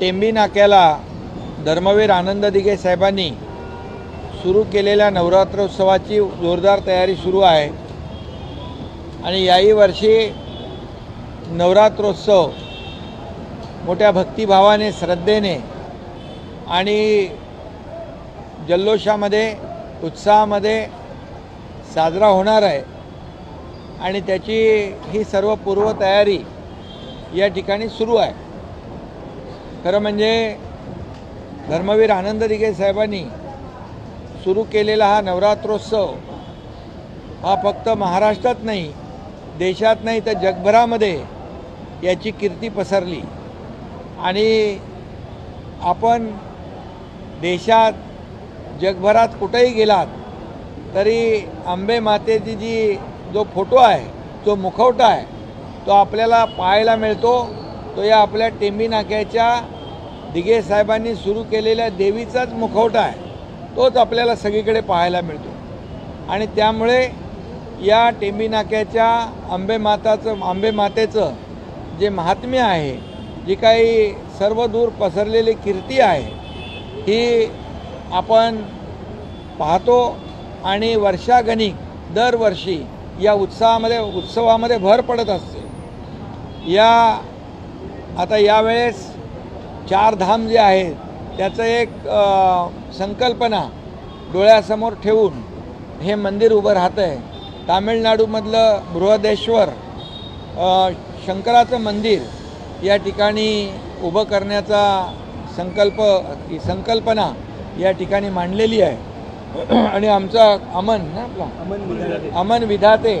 टेंबी नाक्याला धर्मवीर आनंद दिघे साहेबांनी सुरू केलेल्या नवरात्रोत्सवाची जोरदार तयारी सुरू आहे. आणि याही वर्षी नवरात्रोत्सव मोठ्या भक्तिभावाने श्रद्धेने आणि जल्लोषामध्ये उत्साहामध्ये साजरा होणार आहे. आणि त्याची ही सर्व पूर्वतयारी या ठिकाणी सुरू आहे. खरं म्हणजे धर्मवीर आनंद दिघे साहेबांनी सुरू केलेला हा नवरात्रोत्सव हा फक्त महाराष्ट्रात नाही देशात नाही तर जगभरामध्ये याची कीर्ती पसरली. आणि आपण देशात जगभरात कुठेही गेलात तरी आंबे मातेची जी जो फोटो आहे जो मुखवटा आहे तो आपल्याला पाहायला मिळतो तो या आपल्या टेंबी नाक्याच्या दिघे साहेबांनी सुरू केलेल्या देवीचाच मुखवटा आहे तोच आपल्याला सगळीकडे पाहायला मिळतो. आणि त्यामुळे या टेंबीनाक्याच्या आंबे माताचं आंबे मातेचं जे महात्म्य आहे जी काही सर्व दूर पसरलेली कीर्ती आहे ही आपण पाहतो आणि वर्षागणिक दरवर्षी या उत्साहामध्ये उत्सवामध्ये भर पडत असते. या आता यावेळेस चार धाम जे आहेत त्याचं एक संकल्पना डोळ्यासमोर ठेवून हे मंदिर उभं राहतं आहे तामिळनाडूमधलं बृहदेश्वर शंकराचं मंदिर या ठिकाणी उभं करण्याचा संकल्प ही संकल्पना या ठिकाणी मांडलेली आहे. आणि आमचा अमन ना आपला? अमन विधाते.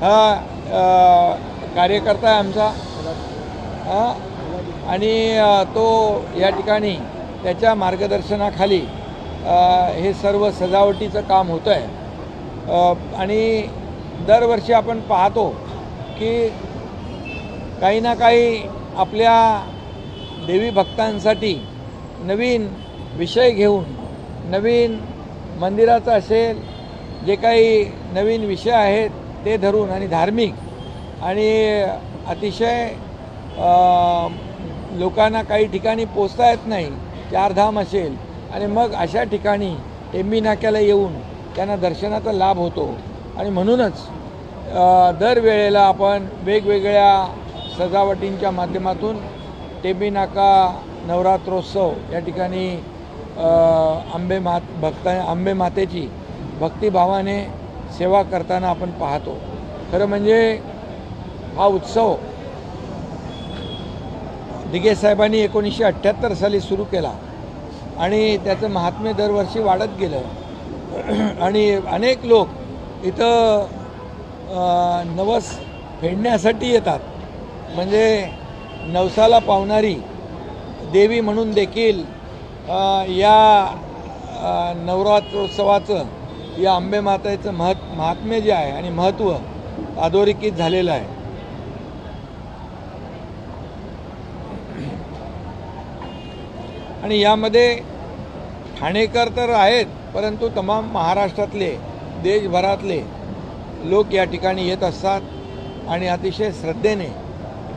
हा कार्यकर्ता आहे आमचा. हा आणि तो या ठिकाणी त्याच्या मार्गदर्शनाखाली हे सर्व सजावटीचं काम होतं आहे आणि दरवर्षी आपण पाहतो की काही ना काही आपल्या देवी भक्तांसाठी नवीन विषय घेऊन नवीन मंदिराचं असेल जे काही नवीन विषय आहेत ते धरून आणि धार्मिक आणि अतिशय लोकांना काही ठिकाणी पोचता येत नाही चारधाम असेल आणि मग अशा ठिकाणी टेंबी नाक्याला येऊन त्यांना दर्शनाचा लाभ होतो. आणि म्हणूनच दरवेळेला आपण वेगवेगळ्या सजावटींच्या माध्यमातून टेंबी नाका नवरात्रोत्सव या ठिकाणी आंबे मात भक्ता आंबे मातेची भक्तिभावाने सेवा करताना आपण पाहतो. खरं म्हणजे हा उत्सव दिघे साहेबांनी एकोणीसशे अठ्ठ्याहत्तर साली सुरू केला. आणि त्याचं महात्म्य दरवर्षी वाढत गेलं. आणि अनेक लोक इथं नवस फेडण्यासाठी येतात. म्हणजे नवसाला पावणारी देवी म्हणून देखील या नवरात्रोत्सवाचं या आंबे मातेचं महत् महात्म्य जे आहे आणि महत्त्व अधोरेखित झालेलं आहे. आणि यामध्ये ठाणेकर तर आहेत परंतु तमाम महाराष्ट्रातले देशभरातले लोक या ठिकाणी येत असतात आणि अतिशय श्रद्धेने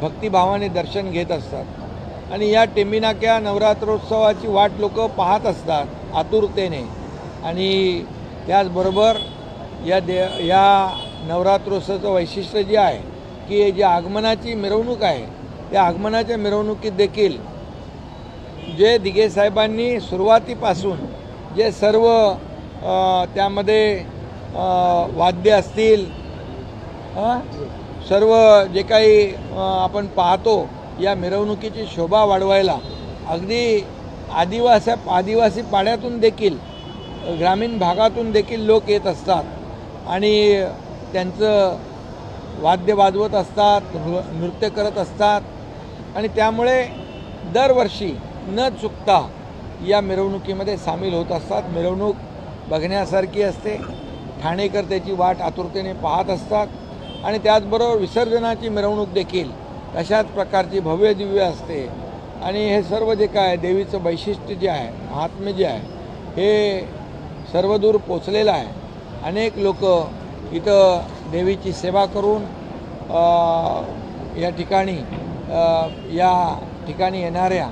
भक्तिभावाने दर्शन घेत असतात. आणि या टेंबिनाक्या नवरात्रोत्सवाची वाट लोक पाहत असतात आतुरतेने. आणि त्याचबरोबर या दे या नवरात्रोत्सवाचं वैशिष्ट्य जे आहे की जी आगमनाची मिरवणूक आहे त्या आगमनाच्या मिरवणुकीत देखील जे दिघे साहेबांनी सुरुवातीपासून जे सर्व त्यामध्ये वाद्य असतील सर्व जे काही आपण पाहतो या मिरवणुकीची शोभा वाढवायला अगदी आदिवासी आदिवासी पाड्यातून देखील ग्रामीण भागातून देखील लोक येत असतात आणि त्यांचं वाद्य वाजवत असतात नृ नृत्य करत असतात आणि त्यामुळे दरवर्षी न चुकता या मिरवणुकीमध्ये सामील होत असतात. मिरवणूक बघण्यासारखी असते. ठाणेकर त्याची वाट आतुरतेने पाहत असतात आणि त्याचबरोबर विसर्जनाची मिरवणूक देखील तशाच प्रकारची भव्य दिव्य असते. आणि हे सर्व जे काय देवीचं वैशिष्ट्य जे आहे महात्म्य जे आहे हे सर्वदूर पोचलेलं आहे. अनेक लोक इथं देवीची सेवा करून या ठिकाणी या ठिकाणी येणाऱ्या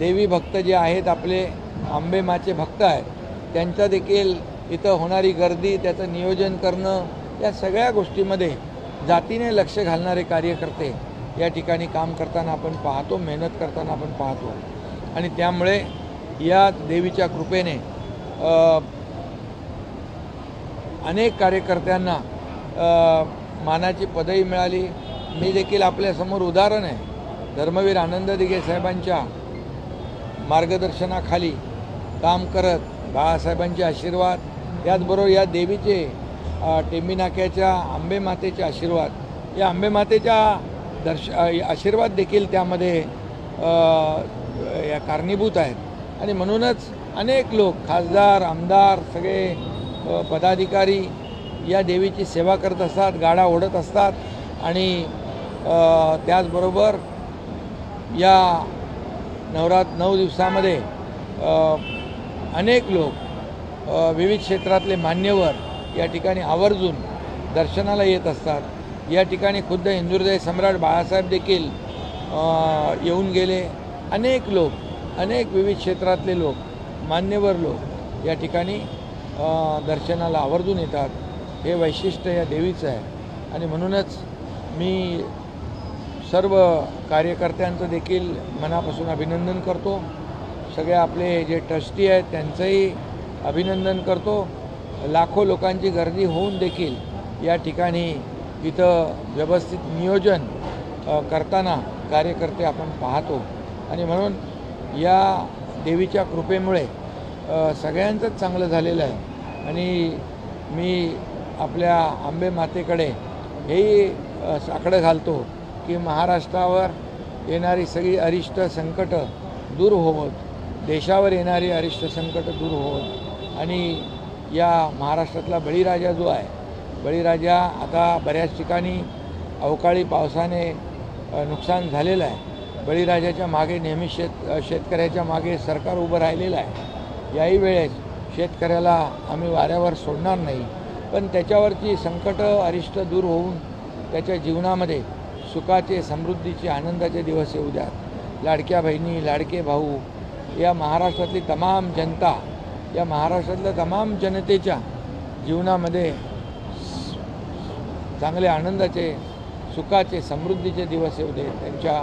देवी भक्त जे आहेत आपले आंबेमाचे भक्त आहेत त्यांचा देखील इथं होणारी गर्दी त्याचं नियोजन करणं या सगळ्या गोष्टीमध्ये जातीने लक्ष घालणारे कार्यकर्ते या ठिकाणी काम करताना आपण पाहतो मेहनत करताना आपण पाहतो. आणि त्यामुळे या देवीच्या कृपेने अनेक कार्यकर्त्यांना मानाची पदवी मिळाली. मी देखील आपल्यासमोर उदाहरण आहे. धर्मवीर आनंद दिघे साहेबांच्या मार्गदर्शनाखाली काम करत बाळासाहेबांचे आशीर्वाद त्याचबरोबर या देवीचे टेंबीनाक्याच्या टेंबी नाक्याच्या आंबे मातेचे आशीर्वाद. या आंबे मातेच्या दर्श आशीर्वाद देखील त्यामध्ये या कारणीभूत आहेत. आणि म्हणूनच अनेक लोक खासदार आमदार सगळे पदाधिकारी या देवीची सेवा करत असतात गाडा ओढत असतात. आणि त्याचबरोबर या नवरात नऊ दिवसामध्ये अनेक लोक विविध क्षेत्रातले मान्यवर या ठिकाणी आवर्जून दर्शनाला येत असतात. या ठिकाणी खुद्द हिंदुहृदय सम्राट बाळासाहेब देखील येऊन गेले. अनेक लोक अनेक विविध क्षेत्रातले लोक मान्यवर लोक या ठिकाणी दर्शनाला आवर्जून येतात. हे वैशिष्ट्य या देवीचं आहे. आणि म्हणूनच मी सर्व कार्यकर्त्यांचं देखील मनापासून अभिनंदन करतो. सगळे आपले जे ट्रस्टी आहेत त्यांचंही अभिनंदन करतो. लाखो लोकांची गर्दी होऊन देखील या ठिकाणी इथं व्यवस्थित नियोजन करताना कार्यकर्ते आपण पाहतो. आणि म्हणून या देवीच्या कृपेमुळे सगळ्यांचंच चांगलं झालेलं आहे. आणि मी आपल्या आंबे मातेकडे हेही साकडं घालतो. की महाराष्ट्रावर येणारी सगळी अरिष्ट संकटं दूर होवत. देशावर येणारी अरिष्ट संकटं दूर होवत. आणि या महाराष्ट्रातला बळीराजा जो आहे बळीराजा आता बऱ्याच ठिकाणी अवकाळी पावसाने नुकसान झालेलं आहे. बळीराजाच्या मागे नेहमी शेत शेतकऱ्याच्या मागे सरकार उभं राहिलेलं आहे. याही वेळेस शेतकऱ्याला आम्ही वाऱ्यावर सोडणार नाही. पण त्याच्यावरची संकटं अरिष्ट दूर होऊन त्याच्या जीवनामध्ये सुखाचे समृद्धीचे आनंदाचे दिवस येऊ द्यात. लाडक्या बहिणी लाडके भाऊ या महाराष्ट्रातली तमाम जनता या महाराष्ट्रातल्या तमाम जनतेच्या जीवनामध्ये चांगले आनंदाचे सुखाचे समृद्धीचे दिवस येऊ दे त्यांच्या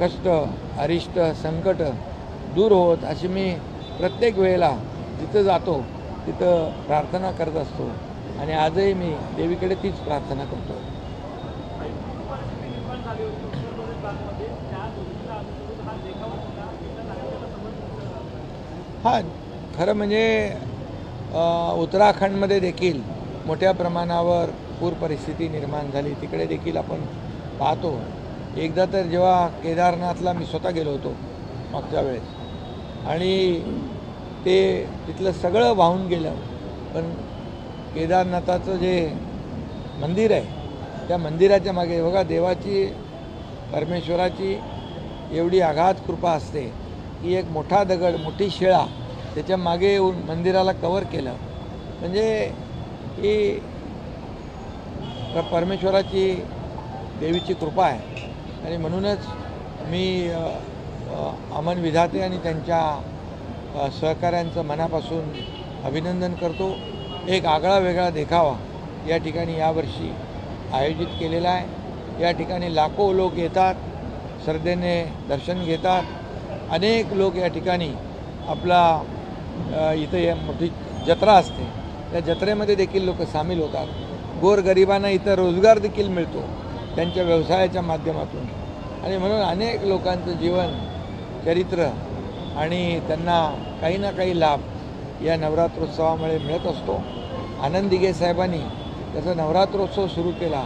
कष्ट अरिष्ट संकट दूर होत अशी मी प्रत्येक वेळेला जिथं जातो तिथं प्रार्थना करत असतो. आणि आजही मी देवीकडे तीच प्रार्थना करतो. हा खरं म्हणजे उत्तराखंडमध्ये देखील मोठ्या प्रमाणावर पूर परिस्थिती निर्माण झाली. तिकडे देखील आपण पाहतो. एकदा तर जेव्हा केदारनाथला मी स्वतः गेलो होतो मागच्या वेळेस आणि ते तिथलं सगळं वाहून गेलं. पण केदारनाथाचं जे मंदिर आहे त्या मंदिराच्या मागे बघा देवाची परमेश्वराची एवढी आघात कृपा असते की एक मोठा दगड मोठी शिळा त्याच्यामागे येऊन मंदिराला कवर केलं. म्हणजे ही परमेश्वराची देवीची कृपा आहे. आणि म्हणूनच मी अमन विधाते आणि त्यांच्या सहकाऱ्यांचं मनापासून अभिनंदन करतो. एक आगळा वेगळा देखावा या ठिकाणी यावर्षी आयोजित केलेला आहे. या ठिकाणी लाखो लोक येतात श्रद्धेने दर्शन घेतात. अनेक लोक या ठिकाणी आपला इथं या मोठी जत्रा असते. त्या जत्रेमध्ये देखील लोक सामील होतात. गोरगरिबांना इथं रोजगार देखील मिळतो त्यांच्या व्यवसायाच्या माध्यमातून. आणि म्हणून अनेक लोकांचं जीवन चरित्र आणि त्यांना काही ना काही लाभ या नवरात्रोत्सवामुळे मिळत असतो. आनंद दिघे साहेबांनी त्याचा नवरात्रोत्सव सुरू केला.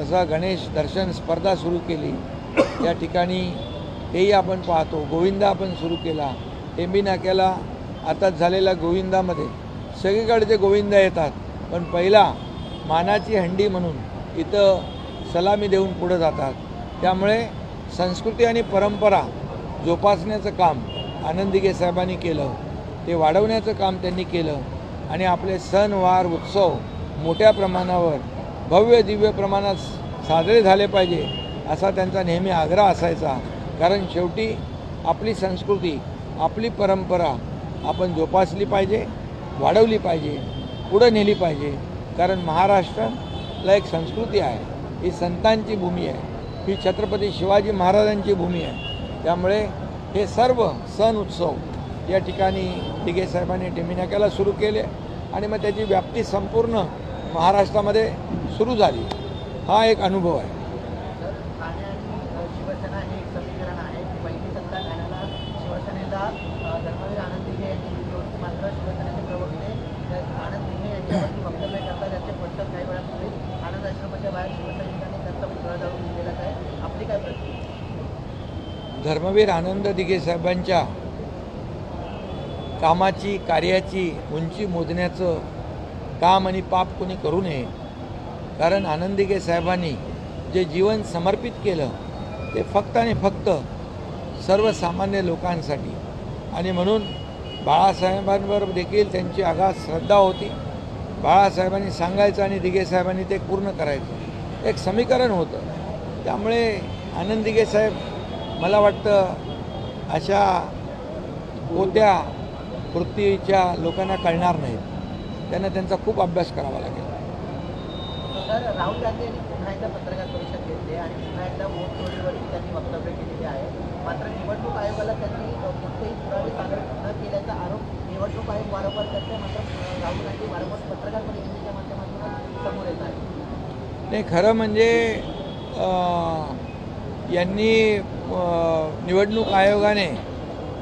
तसा गणेश दर्शन स्पर्धा सुरू केली. या ठिकाणी तेही आपण पाहतो. गोविंदा आपण सुरू केला. टेंबी नाक्याला आताच झालेल्या गोविंदामध्ये. सगळीकडचे गोविंदा येतात. पण पहिला मानाची हंडी म्हणून इथं सलामी देऊन पुढं जातात. त्यामुळे संस्कृती आणि परंपरा जोपासण्याचं काम आनंदीगे साहेबांनी केलं. ते वाढवण्याचं काम त्यांनी केलं. आणि आपले सण वार उत्सव मोठ्या प्रमाणावर भव्य दिव्य प्रमाणात साजरे झाले पाहिजे असा त्यांचा नेहमी आग्रह असायचा. कारण शेवटी आपली संस्कृती आपली परंपरा आपण जोपासली पाहिजे वाढवली पाहिजे पुढं नेली पाहिजे. कारण महाराष्ट्राला एक संस्कृती आहे. ही संतांची भूमी आहे. ही छत्रपती शिवाजी महाराजांची भूमी आहे. त्यामुळे हे सर्व सण उत्सव या ठिकाणी दिघे साहेबांनी टिमिनाक्याला सुरू केले आणि मग त्याची व्याप्ती संपूर्ण महाराष्ट्रामध्ये सुरू झाली. हा एक अनुभव आहे. तर आणि हे एक समीकरण आहे की पहिली सत्ता धर्मवीर आनंद दिघे मात्र करतात काही आनंद बाहेर त्यांचा आहे आपली काय धर्मवीर आनंद दिघे साहेबांच्या कामाची कार्याची उंची मोजण्याचं काम आणि पाप कोणी करू नये कारण आनंद साहेबांनी जे जीवन समर्पित केलं ते फक्त आणि फक्त सर्वसामान्य लोकांसाठी. आणि म्हणून बाळासाहेबांवर देखील त्यांची आघात श्रद्धा होती. बाळासाहेबांनी सांगायचं आणि दिघे साहेबांनी ते पूर्ण करायचं. एक समीकरण होतं. त्यामुळे आनंद दिघे साहेब मला वाटतं अशा होत्या वृत्तीच्या लोकांना कळणार नाहीत. त्यांना त्यांचा खूप अभ्यास करावा लागेल. तर राहुल गांधी यांनी पुन्हा एकदा पत्रकार परिषद घेतली आणि पुन्हा एकदा वोट चोरीवरती त्यांनी वक्तव्य केलेले आहे. मात्र निवडणूक आयोगाला त्यांनी अ, कोणतेही पुरावे सादर न केल्याचा आरोप निवडणूक आयोग वारंवार करते मात्र राहुल गांधी वारंवार पत्रकार परिषदेच्या माध्यमातून समोर येत आहे नाही खरं म्हणजे यांनी निवडणूक आयोगाने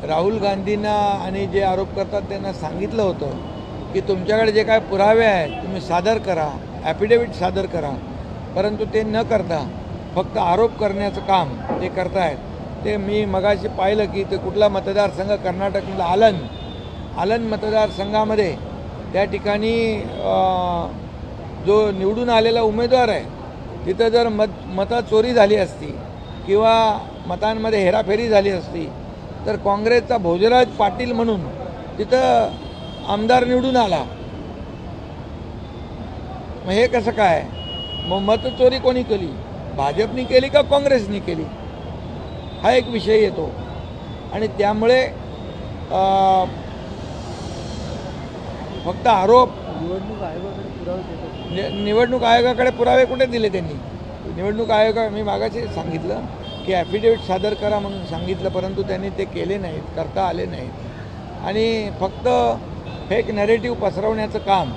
राहुल गांधींना आणि जे आरोप करतात त्यांना सांगितलं होतं की तुमच्याकडे जे काय पुरावे आहेत तुम्ही सादर करा. ॲफिडेविट सादर करा. परंतु ते न करता फक्त आरोप करण्याचं काम ते करतायत. ते मी मगाशी पाहिलं की ते कुठला मतदारसंघ कर्नाटकमधला आलन. आलन मतदारसंघामध्ये त्या ठिकाणी जो निवडून आलेला उमेदवार आहे तिथं जर मत मतं चोरी झाली असती किंवा मतांमध्ये हेराफेरी झाली असती तर काँग्रेसचा भोजराज पाटील म्हणून तिथं आमदार निवडून आला. मग हे कसं काय? मग मतचोरी कोणी केली? भाजपनी केली का काँग्रेसनी केली? हा एक विषय येतो. आणि त्यामुळे फक्त आरोप निवडणूक आयोगाकडे पुरावे निवडणूक आयोगाकडे पुरावे कुठे दिले त्यांनी? निवडणूक आयोगा मी मागाशी सांगितलं की ॲफिडेविट सादर करा म्हणून सांगितलं परंतु त्यांनी ते केले नाहीत करता आले नाहीत. आणि फक्त फेक नॅरेटिव्ह पसरवण्याचं काम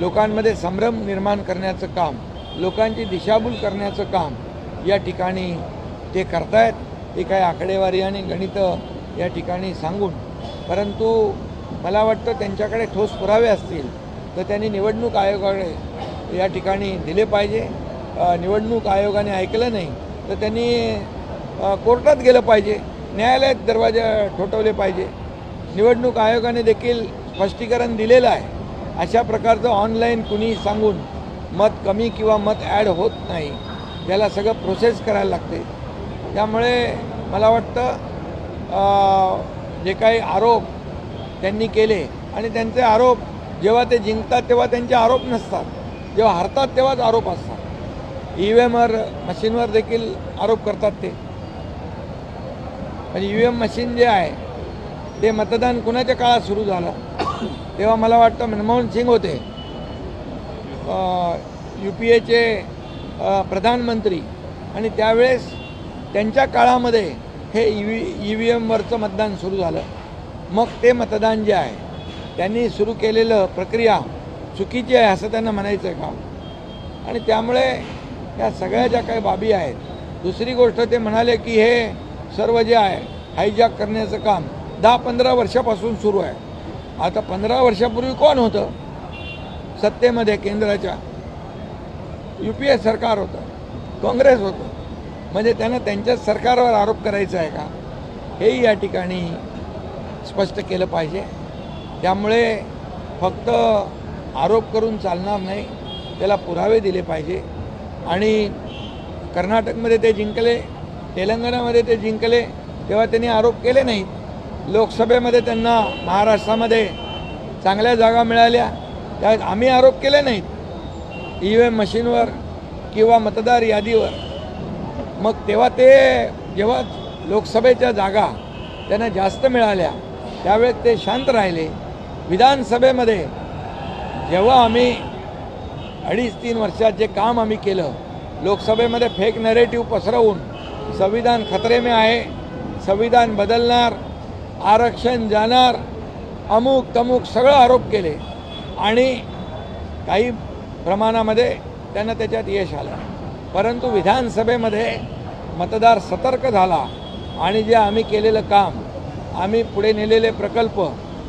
लोकांमध्ये संभ्रम निर्माण करण्याचं काम लोकांची दिशाभूल करण्याचं काम या ठिकाणी ते करतायत. ते काय आकडेवारी आणि गणितं या ठिकाणी सांगून परंतु मला वाटतं त्यांच्याकडे ठोस पुरावे असतील तर त्यांनी निवडणूक आयोगाकडे या ठिकाणी दिले पाहिजे. निवडणूक आयोगाने ऐकलं नाही तर त्यांनी कोर्टात गेलं पाहिजे न्यायालयात दरवाजा ठोठवले पाहिजे. निवडणूक आयोगाने देखील स्पष्टीकरण दिलेलं आहे. अशा प्रकारचं ऑनलाईन कुणी सांगून मत कमी किंवा मत ॲड होत नाही त्याला सगळं प्रोसेस करायला लागते. त्यामुळे मला वाटतं जे काही आरोप त्यांनी केले आणि त्यांचे आरोप जेव्हा ते जिंकतात तेव्हा त्यांचे आरोप नसतात. जेव्हा हरतात तेव्हाच आरोप असतात. ई व्ही एमवर मशीनवर देखील आरोप करतात ते. म्हणजे ई व्ही एम मशीन जे आहे ते मतदान कुणाच्या काळात सुरू झालं? तेव्हा मला वाटतं म्हणजे मनमोहन सिंग होते. यू पी एचे प्रधानमंत्री आणि त्यावेळेस त्यांच्या काळामध्ये हे ई व्ही ई व्ही एमवरचं मतदान सुरू झालं. मग ते मतदान जे आहे त्यांनी सुरू केलेलं प्रक्रिया चुकीची आहे असं त्यांना म्हणायचं आहे का? आणि त्यामुळे या सगळ्या ज्या काही बाबी आहेत दुसरी गोष्ट ते म्हणाले की हे सर्व जे आहे हायजॅक करण्याचं काम दहा पंधरा वर्षापासून सुरू आहे. आता पंधरा वर्षापूर्वी कोण होतं? सत्तेमध्ये केंद्राच्या यू पी ए सरकार होतं काँग्रेस होतं. म्हणजे त्यांना त्यांच्याच सरकारवर आरोप करायचा आहे का? हेही या ठिकाणी स्पष्ट केलं पाहिजे. त्यामुळे फक्त आरोप करून चालणार नाही त्याला पुरावे दिले पाहिजे. आणि कर्नाटकमध्ये ते जिंकले तेलंगणामध्ये ते जिंकले तेव्हा त्यांनी आरोप केले नाहीत. लोकसभेमध्ये त्यांना महाराष्ट्रामध्ये चांगल्या जागा मिळाल्या. त्यात आम्ही आरोप केले नाहीत. ई व्ही एम मशीनवर किंवा मतदार यादीवर. मग तेव्हा ते जेव्हा लोकसभेच्या जागा त्यांना जास्त मिळाल्या त्यावेळेस ते शांत राहिले. विधानसभेमध्ये जेव्हा आम्ही अडीच तीन वर्षात जे काम आम्ही केलं लोकसभेमध्ये फेक नरेटिव्ह पसरवून संविधान खतरे में आहे संविधान बदलणार आरक्षण जाणार अमुक तमुक सगळं आरोप केले. आणि काही प्रमाणामध्ये त्यांना त्याच्यात यश आलं. परंतु विधानसभेमध्ये मतदार सतर्क झाला आणि जे आम्ही केलेलं काम आम्ही पुढे नेलेले प्रकल्प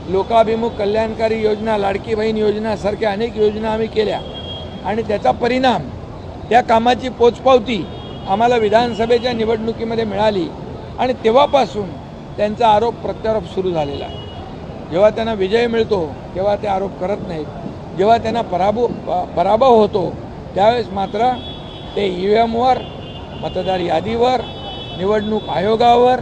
लोकाभिमुख कल्याणकारी योजना लाडकी बहीण योजनासारख्या अनेक योजना आम्ही केल्या. आणि त्याचा परिणाम त्या कामाची पोचपावती आम्हाला विधानसभेच्या निवडणुकीमध्ये मिळाली. आणि तेव्हापासून त्यांचा आरोप प्रत्यारोप सुरू झालेला आहे. जेव्हा त्यांना विजय मिळतो तेव्हा ते आरोप करत नाहीत. जेव्हा त्यांना पराभव प- पराभव होतो त्यावेळेस मात्र ते ई व्ही एमवर मतदार यादीवर निवडणूक आयोगावर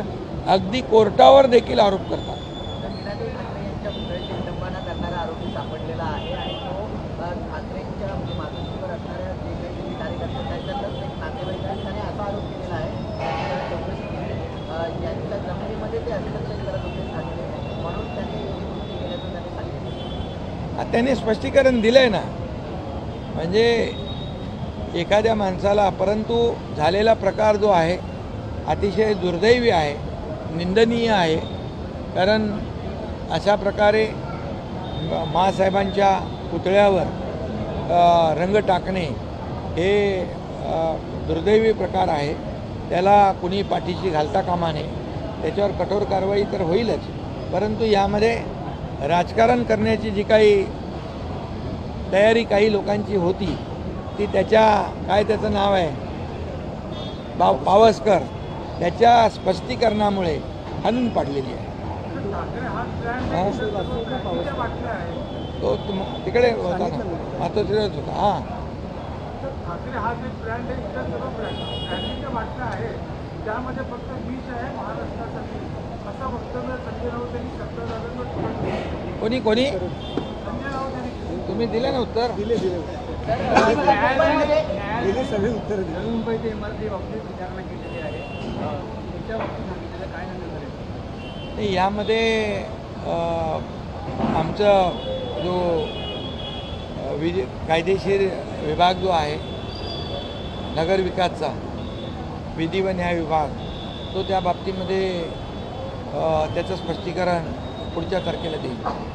अगदी कोर्टावर देखील आरोप करतात तर मीनाताई ठाकरे यांच्या पुतळ्याची विटंबना करणारा आरोपी सापडलेला आहे आणि तो अ, ठाकरेंच्या म्हणजे मातोश्रीवर असणाऱ्या जे काही त्यांचे कार्यकर्ते आहेत, त्याच्यातलाच एक नातेवाईक आहे त्याने असा आरोप केलेला आहे त्याच्यावर चौकशी केली अ, यांच्या जमिनीमध्ये ते हस्तक्षेप करत होते ठाकरे म्हणून त्यांनी ही कृती केल्याचं त्यांनी सांगितलं हा, त्यांनी स्पष्टीकरण दिलं आहे ना. म्हणजे एखाद्या माणसाला परंतु झालेला प्रकार जो आहे अतिशय दुर्दैवी आहे निंदनीय आहे. कारण अशा प्रकारे मासाहेबांच्या माँसाहेबांच्या पुतळ्यावर रंग टाकणे हे दुर्दैवी प्रकार आहे. त्याला कुणी पाठीशी घालता कामा नये. त्याच्यावर कठोर कारवाई तर होईलच. परंतु यामध्ये राजकारण करण्याची जी काही तयारी काही लोकांची होती ती त्याच्या काय त्याचं नाव आहे? बा पावसकर त्याच्या स्पष्टीकरणामुळे हाणून पाडलेली आहे. तो तुम- तिकडे होता ना. मातोश्रीच होता. हां. त्यामध्ये फक्त आहे महाराष्ट्रासाठी असं वक्तव्य संजय राऊत यांनी कोणी कोणी? संजय राऊत यांनी तुम्ही दिले ना उत्तर? तर अ, मुंबईमध्ये नवी मुंबई ते इमारती बाबतीत विचारणा केलेली आहे. त्याच्या बाबतीत सांगितलेलं काय नाही, यामध्ये अ, आमचं जो विज कायदेशीर विभाग जो आहे नगरविकासचा विधी व न्याय विभाग तो त्या बाबतीमध्ये अ, त्याचं स्पष्टीकरण पुढच्या तारखेला देईल.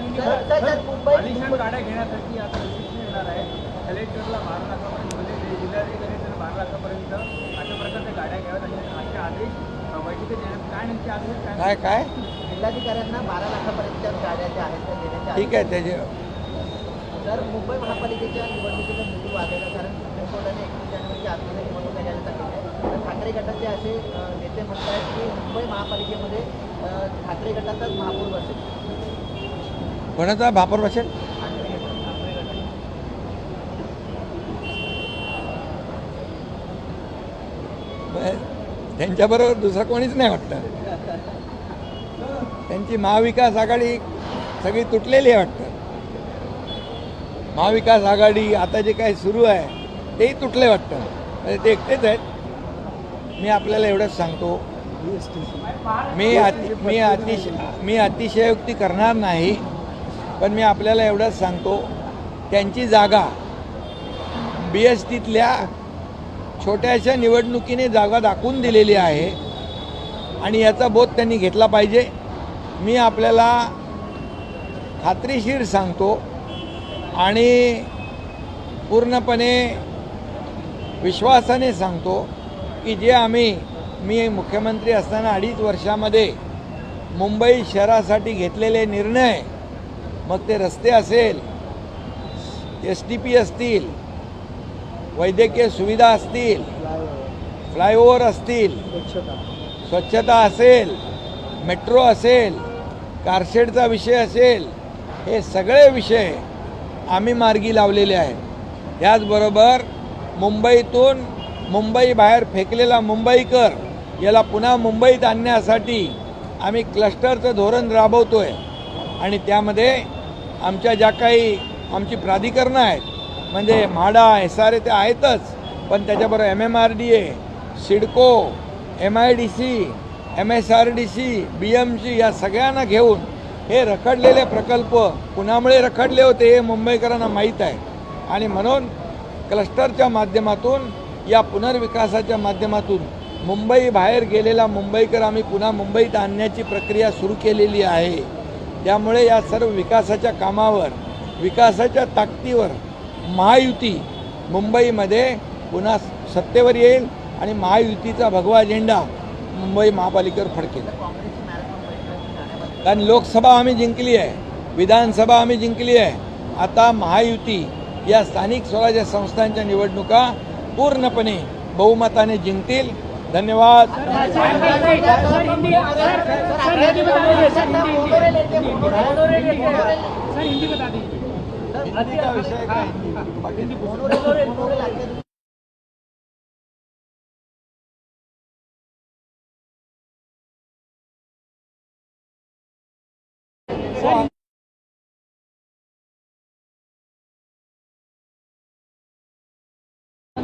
आलिशान गाड्या घेण्यासाठी आता प्रशिक्षण येणार आहे. कलेक्टरला बारा लाखापर्यंत म्हणजे जिल्हाधिकारी तर बारा लाखापर्यंत अशा प्रकारच्या गाड्या घ्याव्यात असे असे आदेश अ, बैठकीत देण्यात काय नेमके आदेश काय काय जिल्हाधिकाऱ्यांना बारा लाखापर्यंतच्या गाड्या ज्या आहेत त्या देण्याच्या ठीक आहे त्याचे तर मुंबई महापालिकेच्या निवडणुकीचा निवडून वागायला कारण सुप्रीम कोर्टाने एकवीस जानेवारीची आतमध्ये निवडणूक घ्यायला सांगितलं आहे. तर ठाकरे गटाचे असे नेते म्हणतात की मुंबई महापालिकेमध्ये ठाकरे गटाचाच महापौर बसेल. कोणाचा भापर बसेल? त्यांच्याबरोबर दुसरं कोणीच नाही वाटतं. त्यांची महाविकास आघाडी सगळी तुटलेली आहे वाटतं. महाविकास आघाडी आता जे काही सुरू आहे तेही तुटले वाटतं. म्हणजे ते एकटेच आहेत. मी आपल्याला एवढंच सांगतो. मी अति मी अतिशय मी अतिशयोक्ती करणार नाही. पण मी आपल्याला एवढंच सांगतो त्यांची जागा बी एस टीतल्या छोट्याशा निवडणुकीने जागा दाखवून दिलेली आहे आणि याचा बोध त्यांनी घेतला पाहिजे. मी आपल्याला खात्रीशीर सांगतो आणि पूर्णपणे विश्वासाने सांगतो की जे आम्ही मी मुख्यमंत्री असताना अडीच वर्षामध्ये मुंबई शहरासाठी घेतलेले निर्णय मग ते रस्ते असेल एस टी पी असतील वैद्यकीय सुविधा असतील फ्लायओव्हर असतील स्वच्छता. असेल मेट्रो असेल कारशेडचा विषय असेल हे सगळे विषय आम्ही मार्गी लावलेले आहेत. त्याचबरोबर मुंबईतून मुंबई बाहेर फेकलेला मुंबईकर याला पुन्हा मुंबईत आणण्यासाठी आम्ही क्लस्टरचं धोरण राबवतो आहे आणि त्यामध्ये आमच्या ज्या काही आमची प्राधिकरणं आहेत म्हणजे म्हाडा एस आर ए ते आहेतच पण त्याच्याबरोबर M M R D A CIDCO M I D C M S R D C B M C या सगळ्यांना घेऊन हे रखडलेले प्रकल्प कुणामुळे रखडले होते हे मुंबईकरांना माहीत आहे. आणि म्हणून क्लस्टरच्या माध्यमातून या पुनर्विकासाच्या माध्यमातून मुंबई बाहेर गेलेला मुंबईकर आम्ही पुन्हा मुंबईत आणण्याची प्रक्रिया सुरू केलेली आहे. त्यामुळे या सर्व विकासाच्या कामावर विकासाच्या ताकदीवर महायुती मुंबईमध्ये पुन्हा सत्तेवर येईल आणि महायुतीचा भगवा झेंडा मुंबई महापालिकेवर फडकेल. कारण लोकसभा आम्ही जिंकली आहे विधानसभा आम्ही जिंकली आहे. आता महायुती या स्थानिक स्वराज्य संस्थांच्या निवडणुका पूर्णपणे बहुमताने जिंकतील. धन्यवाद.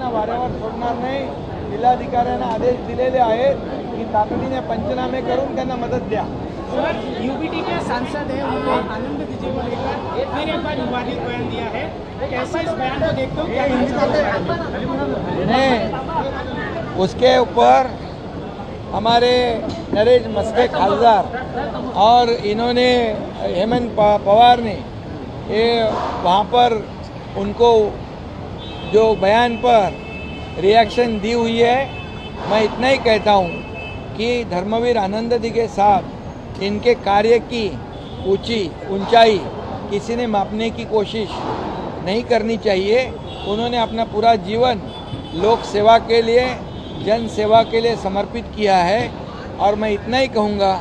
वाऱ्यावर सोडणार नाही. जिल्हाधिकाऱ्यांना आदेश दिलेले आहेत की तातडीने पंचनामे करून त्यांना मदत द्या. सर यूपीटी के सांसद है उन्होंने आनंद विजय को लेकर फिर एक बार विवादित बयान दिया है। कैसे इस बयान को देखते हो? क्या ने उसके ऊपर हमारे नरेश मस्के खालदार और इन्होंने हेमंत प- पवार ने ये वहाँ पर उनको जो बयान पर रिएक्शन दी हुई है। मैं इतना ही कहता हूँ कि धर्मवीर आनंद दिगे साहब इनके कार्य की ऊँची, ऊंचाई किसी ने मापने की कोशिश नहीं करनी चाहिए। उन्होंने अपना पूरा जीवन लोक सेवा के लिए, जन सेवा के लिए समर्पित किया है। और मैं इतना ही कहूँगा,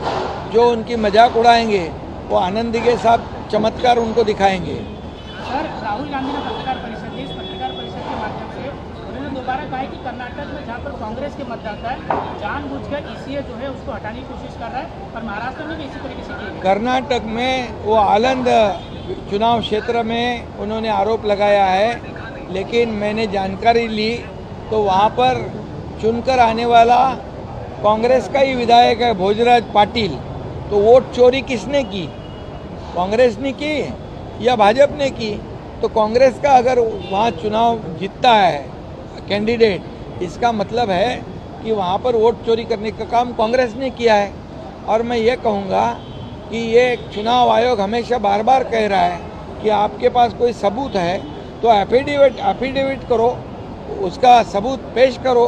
जो उनकी मज़ाक उड़ाएँगे, वो आनंद दिगे साहब चमत्कार उनको दिखाएँगे। सर, राहुल गांधी ने पत्रकार परिषद दी इस पत्रकार परिषद के माध्यम से उन्होंने दोबारा कहा है कि कर्नाटक में जहाँ पर कांग्रेस के मतदाता है, जानबूझकर ईसीए जो है उसको हटाने की कोशिश कर रहा है और महाराष्ट्र में भी इसी तरीके से कर्नाटक में वो आलंद चुनाव क्षेत्र में उन्होंने आरोप लगाया है, लेकिन मैंने जानकारी ली तो वहाँ पर चुनकर आने वाला कांग्रेस का ही विधायक है भोजराज पाटिल। तो वोट चोरी किसने की? कांग्रेस ने की या भाजपा ने की? तो कांग्रेस का अगर वहाँ चुनाव जीतता है कैंडिडेट इसका मतलब है कि वहाँ पर वोट चोरी करने का काम कांग्रेस ने किया है। और मैं ये कहूँगा कि ये चुनाव आयोग हमेशा बार बार कह रहा है कि आपके पास कोई सबूत है तो एफिडेविट एफिडेविट करो, उसका सबूत पेश करो।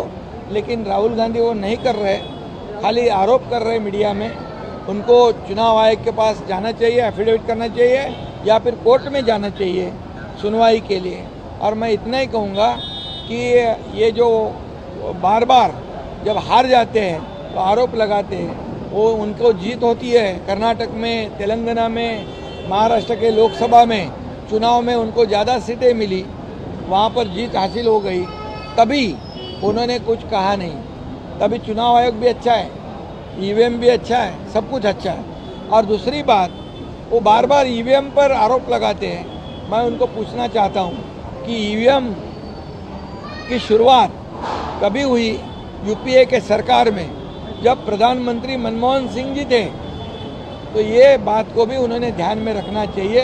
लेकिन राहुल गांधी वो नहीं कर रहे, खाली आरोप कर रहे मीडिया में। उनको चुनाव आयोग के पास जाना चाहिए एफिडेविट करना चाहिए, या फिर कोर्ट में जाना चाहिए सुनवाई के लिए। और मैं इतना ही कहूँगा कि ये जो बार बार जब हार जाते हैं तो आरोप लगाते हैं, वो उनको जीत होती है। कर्नाटक में, तेलंगाना में, महाराष्ट्र के लोकसभा में, चुनाव में उनको ज़्यादा सीटें मिली, वहाँ पर जीत हासिल हो गई। तभी उन्होंने कुछ कहा नहीं। तभी चुनाव आयोग भी अच्छा है, ईवीएम भी अच्छा है, सब कुछ अच्छा है। और दूसरी बात, वो बार बार ईवीएम पर आरोप लगाते हैं। मैं उनको पूछना चाहता हूँ कि ईवीएम की शुरुआत कभी हुई यूपीए के सरकार में, जब प्रधानमंत्री मनमोहन सिंह जी थे तो ये बात को भी उन्होंने ध्यान में रखना चाहिए।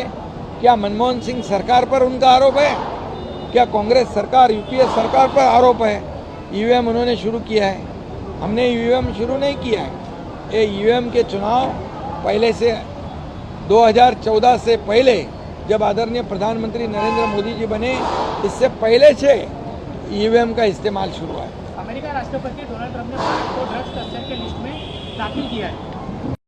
क्या मनमोहन सिंह सरकार पर उनका आरोप है? क्या कांग्रेस सरकार, यूपीए सरकार पर आरोप है? ईवीएम उन्होंने शुरू किया है। हमने ईवीएम शुरू नहीं किया है। ये ईवीएम के चुनाव पहले से 2014 से पहले, जब आदरणीय प्रधानमंत्री नरेंद्र मोदी जी बने, इससे पहले से ईवीएम का इस्तेमाल शुरू है अमेरिका राष्ट्रपति डोनाल्ड ट्रंप ने भारत को ड्रग्स तस्कर के लिस्ट में दाखिल किया है।